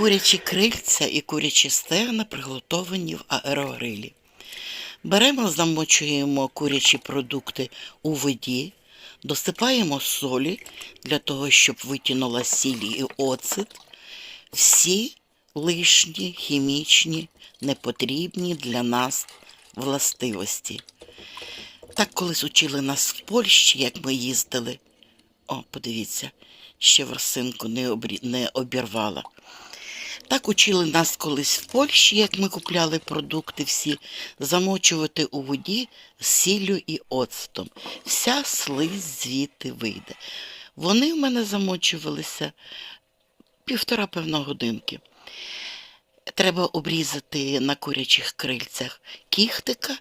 Курячі крильця і курячі стегна приготовані в аерогрилі. Беремо, замочуємо курячі продукти у воді, досипаємо солі для того, щоб витягнула сіль і оцет. Всі лишні, хімічні, непотрібні для нас властивості. Так колись учили нас в Польщі, як ми їздили. О, подивіться, ще ворсинку не, обірвала. Так учили нас колись в Польщі, як ми купляли продукти всі, замочувати у воді з сіллю і оцтом. Вся слизь звідти вийде. Вони в мене замочувалися півтора певно годинки. Треба обрізати на курячих крильцях кіхтика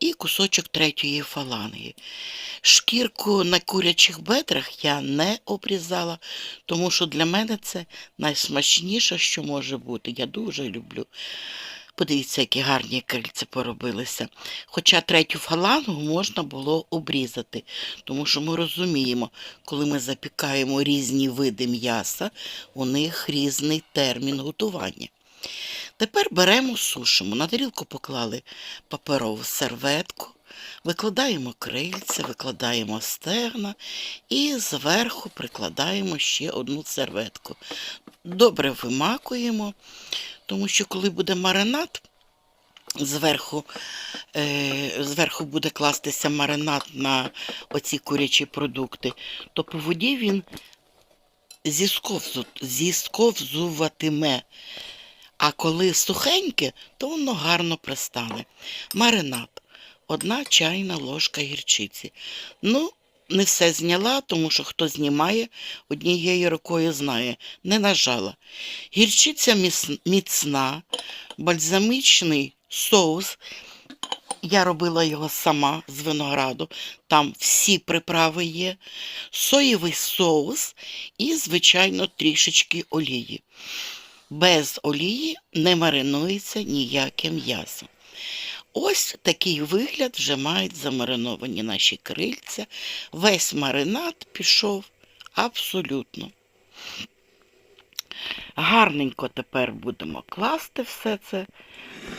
і кусочок третьої фаланги. Шкірку на курячих бедрах я не обрізала, тому що для мене це найсмачніше, що може бути. Я дуже люблю. Подивіться, які гарні крильця поробилися. Хоча третю фалангу можна було обрізати, тому що ми розуміємо, коли ми запікаємо різні види м'яса, у них різний термін готування. Тепер беремо, сушимо. На тарілку поклали паперову серветку, викладаємо крильця, викладаємо стегна і зверху прикладаємо ще одну серветку. Добре вимакуємо, тому що коли буде маринад, зверху, е, зверху буде кластися маринад на оці курячі продукти, то по воді він зісковзу, зісковзуватиме. А коли сухеньке, то воно гарно пристане. Маринад. Одна чайна ложка гірчиці. Ну, не все зняла, тому що хто знімає, однією рукою знає, не нажала. Гірчиця міцна, бальзамічний соус. Я робила його сама з винограду. Там всі приправи є, соєвий соус і, звичайно, трішечки олії. Без олії не маринується ніяке м'ясо. Ось такий вигляд вже мають замариновані наші крильця. Весь маринад пішов абсолютно. Гарненько тепер будемо класти все це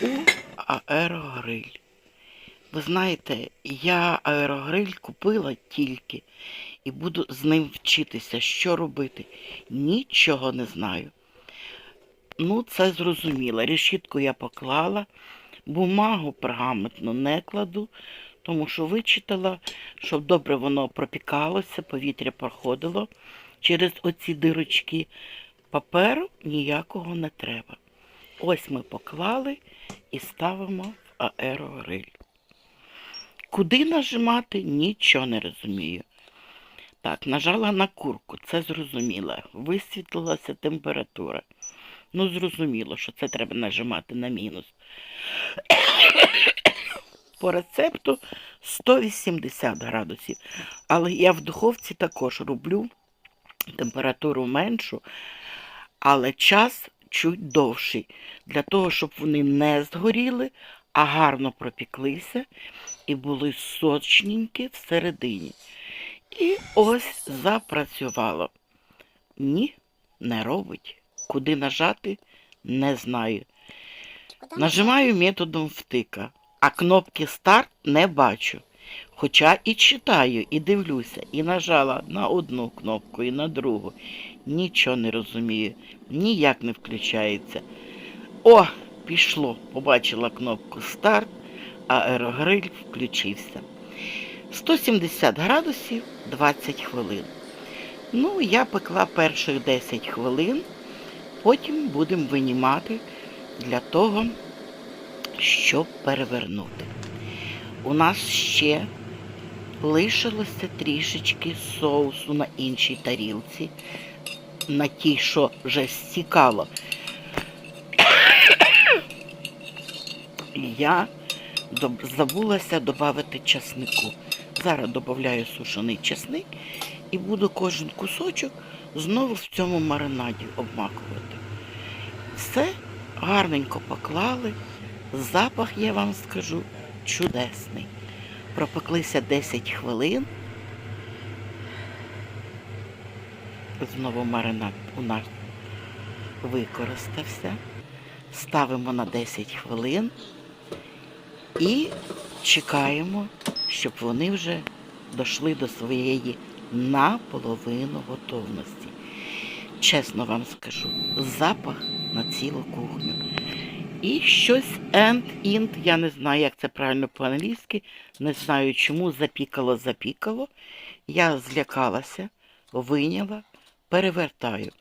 у аерогриль. Ви знаєте, я аерогриль купила тільки і буду з ним вчитися, що робити. Нічого не знаю. Ну, це зрозуміло. Решітку я поклала, бумагу пергаментну не кладу, тому що вичитала, щоб добре воно пропікалося, повітря проходило через оці дирочки. Паперу ніякого не треба. Ось ми поклали і ставимо в аерогриль. Куди нажимати, нічого не розумію. Так, нажала на курку, це зрозуміло. Висвітлилася температура. Ну, зрозуміло, що це треба нажимати на мінус. По рецепту 180 градусів. Але я в духовці також роблю температуру меншу, але час чуть довший. Для того, щоб вони не згоріли, а гарно пропіклися і були сочненькі всередині. І ось запрацювало. Ні, не робить. Куди нажати, не знаю. Нажимаю методом втика, а кнопки старт не бачу. Хоча і читаю, і дивлюся, і нажала на одну кнопку, і на другу. Нічого не розумію, ніяк не включається. О, пішло, побачила кнопку старт, а аерогриль включився. 170 градусів 20 хвилин. Ну, я пекла перших 10 хвилин, потім будемо винімати для того, щоб перевернути. У нас ще лишилося трішечки соусу на іншій тарілці, на тій, що вже стікало. Я забулася додати часнику. Зараз додаю сушений часник і буду кожен кусочок знову в цьому маринаді обмакувати. Все гарненько поклали. Запах, я вам скажу, чудесний. Пропеклися 10 хвилин. Знову маринад у нас використався. Ставимо на 10 хвилин і чекаємо, щоб вони вже дійшли до своєї наполовину готовності. Чесно вам скажу, запах на цілу кухню. І щось and, int, я не знаю, як це правильно по-англійськи, не знаю чому, запікало, запікало. Я злякалася, вийняла, перевертаю.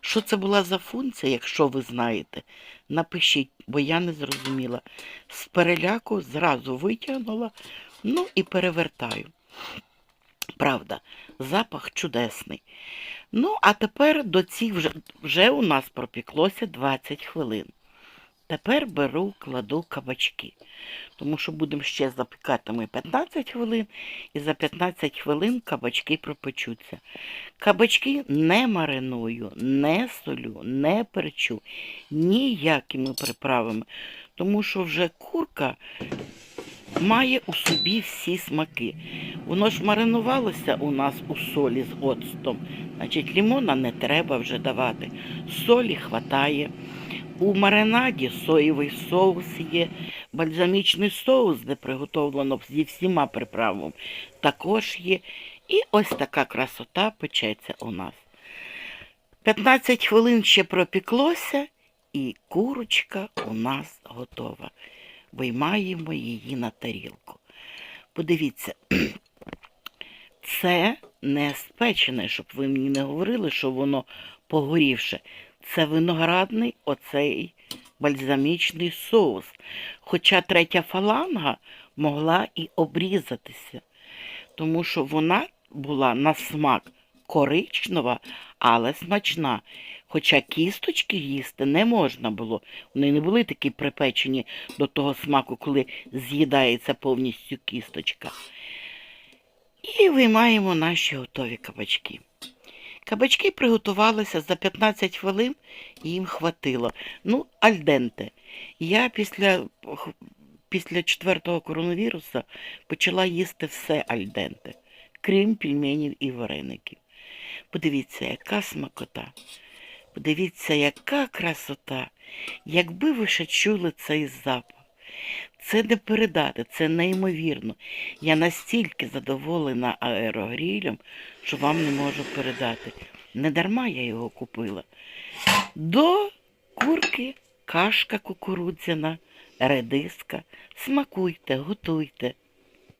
Що це була за функція, якщо ви знаєте, напишіть, бо я не зрозуміла. З переляку зразу витягнула, ну і перевертаю. Правда, запах чудесний. Ну, а тепер до цих вже, вже у нас пропіклося 20 хвилин. Тепер беру, кладу кабачки, тому що будемо ще запікати ми 15 хвилин, і за 15 хвилин кабачки пропечуться. Кабачки не мариную, не солю, не перчу, ніякими приправами, тому що вже курка має у собі всі смаки. Воно ж маринувалося у нас у солі з оцтом, значить лімона не треба вже давати. Солі хватає. У маринаді соєвий соус є, бальзамічний соус, де приготовлено зі всіма приправами, також є. І ось така красота печеться у нас. 15 хвилин ще пропіклося, і курочка у нас готова. Виймаємо її на тарілку. Подивіться, це не спечене, щоб ви мені не говорили, що воно погорівше. Це виноградний оцей бальзамічний соус. Хоча третя фаланга могла і обрізатися, тому що вона була на смак коричнева, але смачна. Хоча кісточки їсти не можна було. Вони не були такі припечені до того смаку, коли з'їдається повністю кісточка. І виймаємо наші готові кабачки. Кабачки приготувалися за 15 хвилин, їм хватило. Ну, альденте. Я після, після четвертого коронавіруса почала їсти все альденте, крім пельменів і вареників. Подивіться, яка смакота. Подивіться, яка красота. Якби ви ще чули цей запах. Це не передати, це неймовірно. Я настільки задоволена аерогрілем, що вам не можу передати. Не дарма я його купила. До курки кашка кукурудзяна, редиска. Смакуйте, готуйте.